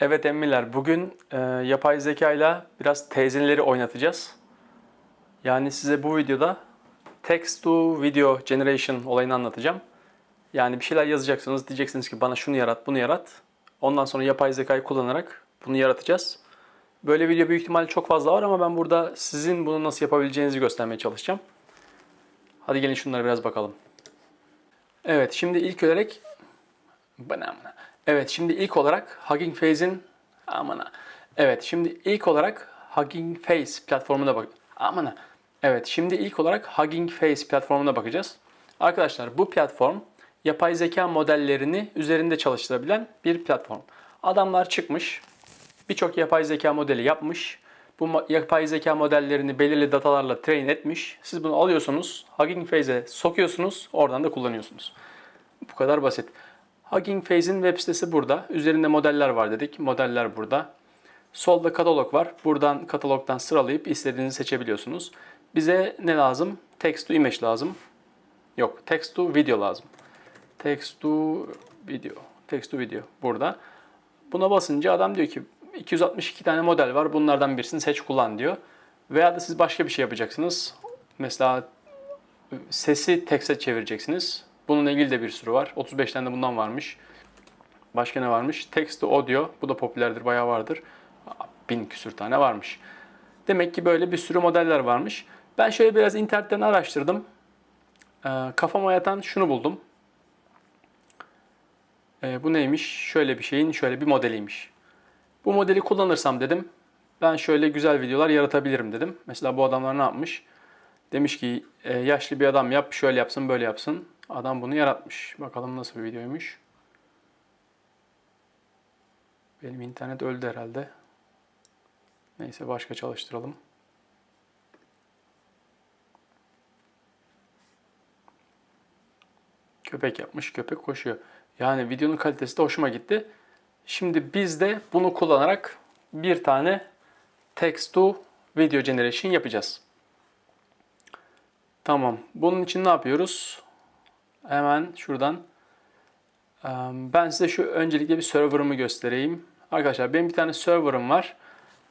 Evet emmiler, bugün e, yapay zeka ile biraz teyzeleri oynatacağız. Yani size bu videoda text to video generation olayını anlatacağım. Yani bir şeyler yazacaksınız, diyeceksiniz ki bana şunu yarat, bunu yarat. Ondan sonra yapay zekayı kullanarak bunu yaratacağız. Böyle video büyük ihtimalle çok fazla var ama ben burada sizin bunu nasıl yapabileceğinizi göstermeye çalışacağım. Hadi gelin şunlara biraz bakalım. Evet, şimdi ilk olarak bana amına. Evet şimdi ilk olarak Hugging Face'in amına. Evet şimdi ilk olarak Hugging Face platformuna bak. Amına. Evet şimdi ilk olarak Hugging Face platformuna bakacağız. Arkadaşlar bu platform yapay zeka modellerini üzerinde çalıştırabilen bir platform. Adamlar çıkmış, birçok yapay zeka modeli yapmış. Bu yapay zeka modellerini belirli datalarla train etmiş. Siz bunu alıyorsunuz, Hugging Face'e sokuyorsunuz, oradan da kullanıyorsunuz. Bu kadar basit. Hugging Face'in web sitesi burada. Üzerinde modeller var dedik. Modeller burada. Solda katalog var. Buradan katalogdan sıralayıp istediğinizi seçebiliyorsunuz. Bize ne lazım? Text to image lazım. Yok, text to video lazım. Text to video. Text to video burada. Buna basınca adam diyor ki 262 tane model var. Bunlardan birisini seç kullan diyor. Veya da siz başka bir şey yapacaksınız. Mesela sesi tekste çevireceksiniz. Bununla ilgili de bir sürü var. 35 tane de bundan varmış. Başka ne varmış? Text to audio. Bu da popülerdir, bayağı vardır. Bin küsür tane varmış. Demek ki böyle bir sürü modeller varmış. Ben şöyle biraz internetten araştırdım. Ee, kafama yatan şunu buldum. Ee, bu neymiş? Şöyle bir şeyin şöyle bir modeliymiş. Bu modeli kullanırsam dedim. Ben şöyle güzel videolar yaratabilirim dedim. Mesela bu adamlar ne yapmış? Demiş ki e, yaşlı bir adam yap, şöyle yapsın, böyle yapsın. Adam bunu yaratmış. Bakalım nasıl bir videoymuş. Benim internet öldü herhalde. Neyse başka çalıştıralım. Köpek yapmış, köpek koşuyor. Yani videonun kalitesi de hoşuma gitti. Şimdi biz de bunu kullanarak bir tane text to video generation yapacağız. Tamam. Bunun için ne yapıyoruz? Hemen şuradan. Ben size şu öncelikle bir server'ımı göstereyim. Arkadaşlar benim bir tane server'ım var.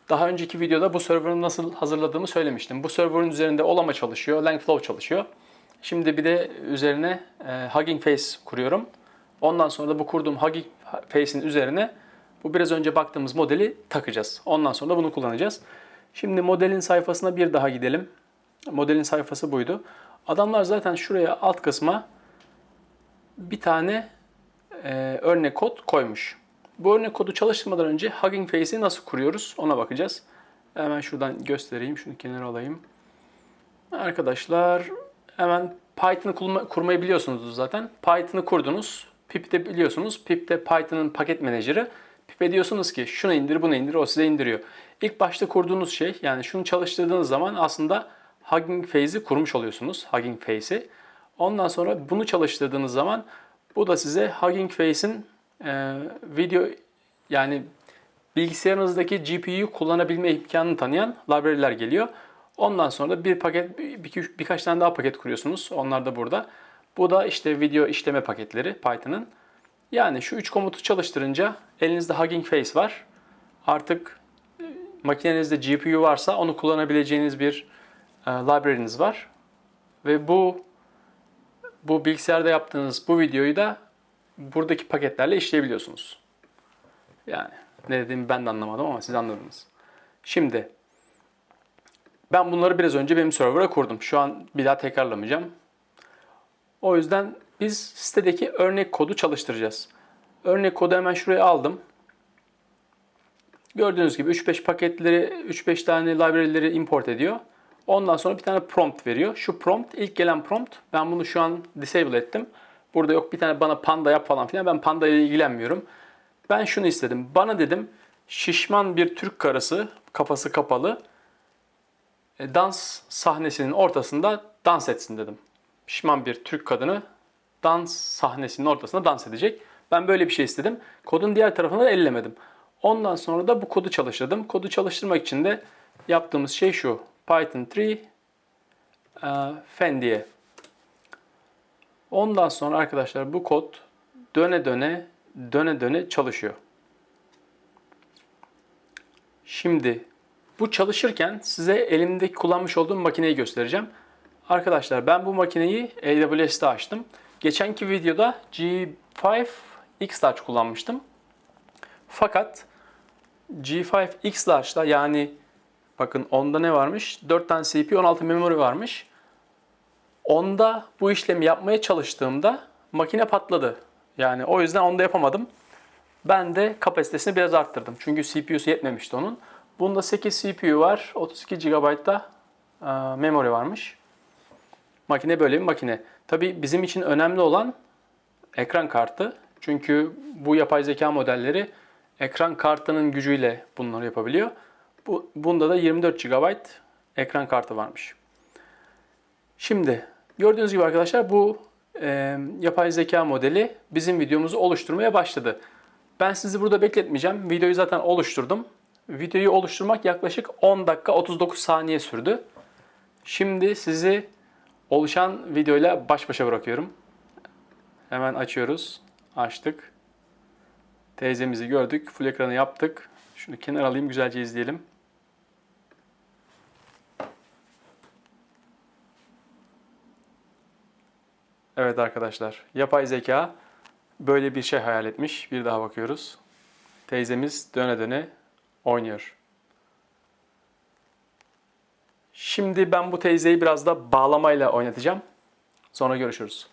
Daha önceki videoda bu server'ı nasıl hazırladığımı söylemiştim. Bu server'ın üzerinde Olama çalışıyor, Langflow çalışıyor. Şimdi bir de üzerine Hugging Face kuruyorum. Ondan sonra da bu kurduğum Hugging Face'in üzerine bu biraz önce baktığımız modeli takacağız. Ondan sonra da bunu kullanacağız. Şimdi modelin sayfasına bir daha gidelim. Modelin sayfası buydu. Adamlar zaten şuraya alt kısma bir tane e, örnek kod koymuş. Bu örnek kodu çalıştırmadan önce Hugging Face'i nasıl kuruyoruz ona bakacağız. Hemen şuradan göstereyim. Şunu kenara alayım. Arkadaşlar hemen Python'ı kurma- kurmayı biliyorsunuz zaten. Python'ı kurdunuz. Pip'te biliyorsunuz. Pip de Python'ın paket menajeri. Pip'e diyorsunuz ki şunu indir bunu indir o size indiriyor. İlk başta kurduğunuz şey yani şunu çalıştırdığınız zaman aslında Hugging Face'i kurmuş oluyorsunuz. Hugging Face'i. Ondan sonra bunu çalıştırdığınız zaman bu da size Hugging Face'in e, video yani bilgisayarınızdaki GPU'yu kullanabilme imkanını tanıyan library'ler geliyor. Ondan sonra da bir paket bir, birkaç tane daha paket kuruyorsunuz. Onlar da burada. Bu da işte video işleme paketleri Python'ın. Yani şu üç komutu çalıştırınca elinizde Hugging Face var. Artık e, makinenizde GPU varsa onu kullanabileceğiniz bir e, library'niz var. Ve bu bu bilgisayarda yaptığınız bu videoyu da buradaki paketlerle işleyebiliyorsunuz. Yani ne dediğimi ben de anlamadım ama siz anladınız. Şimdi ben bunları biraz önce benim server'a kurdum. Şu an bir daha tekrarlamayacağım. O yüzden biz sitedeki örnek kodu çalıştıracağız. Örnek kodu hemen şuraya aldım. Gördüğünüz gibi 3-5 paketleri, 3-5 tane library'leri import ediyor. Ondan sonra bir tane prompt veriyor. Şu prompt, ilk gelen prompt, ben bunu şu an disable ettim. Burada yok bir tane bana panda yap falan filan. Ben panda ile ilgilenmiyorum. Ben şunu istedim. Bana dedim şişman bir Türk karısı, kafası kapalı, e, dans sahnesinin ortasında dans etsin dedim. Şişman bir Türk kadını dans sahnesinin ortasında dans edecek. Ben böyle bir şey istedim. Kodun diğer tarafını da ellemedim. Ondan sonra da bu kodu çalıştırdım. Kodu çalıştırmak için de yaptığımız şey şu. Python 3 e, fen diye. Ondan sonra arkadaşlar bu kod döne döne döne döne çalışıyor. Şimdi bu çalışırken size elimdeki kullanmış olduğum makineyi göstereceğim. Arkadaşlar ben bu makineyi AWS'te açtım. Geçenki videoda G5 X-Large kullanmıştım. Fakat G5 X-Large'da yani bakın onda ne varmış? 4 tane CPU 16 memory varmış. Onda bu işlemi yapmaya çalıştığımda makine patladı. Yani o yüzden onda yapamadım. Ben de kapasitesini biraz arttırdım. Çünkü CPU'su yetmemişti onun. Bunda 8 CPU var. 32 GB da e, memory varmış. Makine böyle bir makine. Tabii bizim için önemli olan ekran kartı. Çünkü bu yapay zeka modelleri ekran kartının gücüyle bunları yapabiliyor. Bu, bunda da 24 GB ekran kartı varmış. Şimdi gördüğünüz gibi arkadaşlar bu e, yapay zeka modeli bizim videomuzu oluşturmaya başladı. Ben sizi burada bekletmeyeceğim. Videoyu zaten oluşturdum. Videoyu oluşturmak yaklaşık 10 dakika 39 saniye sürdü. Şimdi sizi oluşan videoyla baş başa bırakıyorum. Hemen açıyoruz. Açtık. Teyzemizi gördük. Full ekranı yaptık. Şunu kenar alayım güzelce izleyelim. Evet arkadaşlar. Yapay zeka böyle bir şey hayal etmiş. Bir daha bakıyoruz. Teyzemiz döne döne oynuyor. Şimdi ben bu teyzeyi biraz da bağlamayla oynatacağım. Sonra görüşürüz.